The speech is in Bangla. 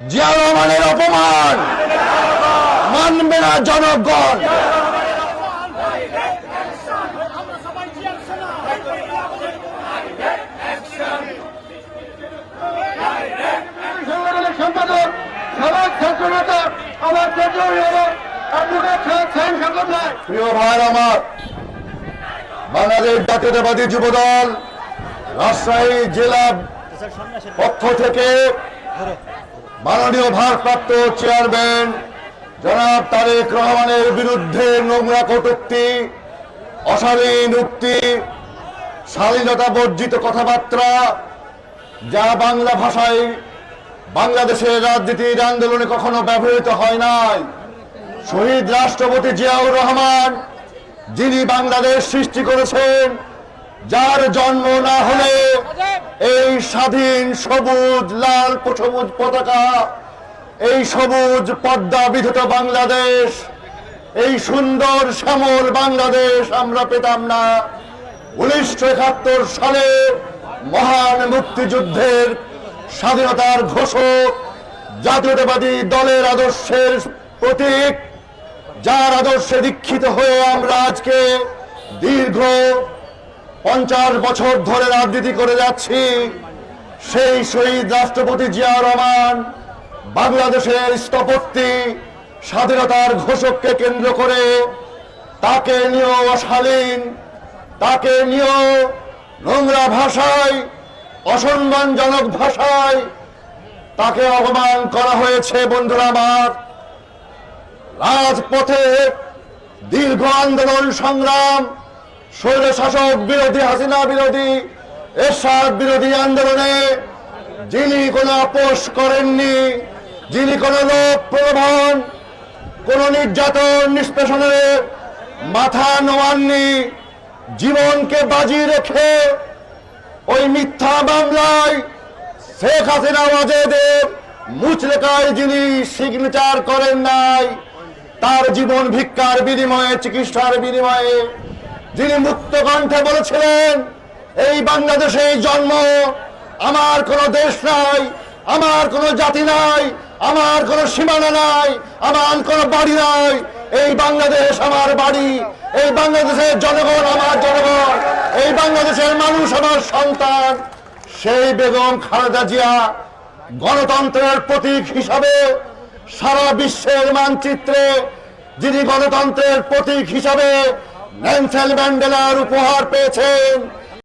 জিয়া রহমানের অপমান। মানবে না জনগণ। সংগঠনের সম্পাদক সমাজ ছাত্র নেতা আমার প্রিয় ভাই বাংলাদেশ জাতীয়তাবাদী যুবদল রাজশাহী জেলা পক্ষ থেকে মাননীয় ভারপ্রাপ্ত চেয়ারম্যান জনাব তারেক রহমানের বিরুদ্ধে নোংরা কটূক্তি, অশালীন উক্তি স্বাধীনতা বর্জিত কথাবার্তা যা বাংলা ভাষায় বাংলাদেশের রাজনীতির আন্দোলনে কখনো ব্যবহৃত হয় নাই। শহীদ রাষ্ট্রপতি জিয়াউর রহমান, যিনি বাংলাদেশ সৃষ্টি করেছেন যার জন্ম না হলে এই স্বাধীন সবুজ, লাল সবুজ পতাকা, এই সবুজ পদ্মা বিধৃত বাংলাদেশ, এই সুন্দর শ্যামল বাংলাদেশ আমরা পেতাম না। উনিশশো একাত্তর সালে মহান মুক্তিযুদ্ধের স্বাধীনতার ঘোষক, জাতীয়তাবাদী দলের আদর্শের প্রতীক, যার আদর্শে দীক্ষিত হয়ে আমরা আজকে দীর্ঘ পঞ্চাশ বছর ধরে রাজনীতি করে যাচ্ছি। সেই শহীদ রাষ্ট্রপতি জিয়া রহমান বাংলাদেশের স্থপতি, স্বাধীনতার ঘোষককে কেন্দ্র করে তাকে নিয়েও অশালীন, তাকে নিয়েও নোংরা ভাষায়, অসম্মানজনক ভাষায় তাকে অপমান করা হয়েছে বন্ধুরা আমার। রাজপথে দীর্ঘ আন্দোলন সংগ্রাম স্বৈর শাসক বিরোধী, হাসিনা বিরোধী, এরশাদ বিরোধী আন্দোলনে যিনি কোনো আপোষ করেননি, যিনি কোনো লোক প্রলোভন, কোন নির্যাতন নিষ্পেষণের মাথা নোয়াননি, জীবনকে বাজি রেখে ওই মিথ্যা মামলায় শেখ হাসিনা ওয়াজেদের মুচলেকায় যিনি সিগনেচার করেন নাই, তার জীবন ভিক্ষার বিনিময়ে, চিকিৎসার বিনিময়ে যিনি মুক্ত কণ্ঠে বলেছিলেন, এই বাংলাদেশে জন্ম আমার কোনো দেশ নাই, আমার কোনো জাতি নাই, আমার কোনো সীমানা নাই, আমার কোনো বাড়ি নাই। এই বাংলাদেশ আমার বাড়ি, এই বাংলাদেশের জনগণ আমার জনগণ, এই বাংলাদেশের মানুষ আমার সন্তান। সেই বেগম খালেদা জিয়া গণতন্ত্রের প্রতীক হিসাবে সারা বিশ্বের মানচিত্রে যিনি গণতন্ত্রের প্রতীক হিসাবে ন্যানসেল ম্যান্ডেলার উপহার পেয়েছেন।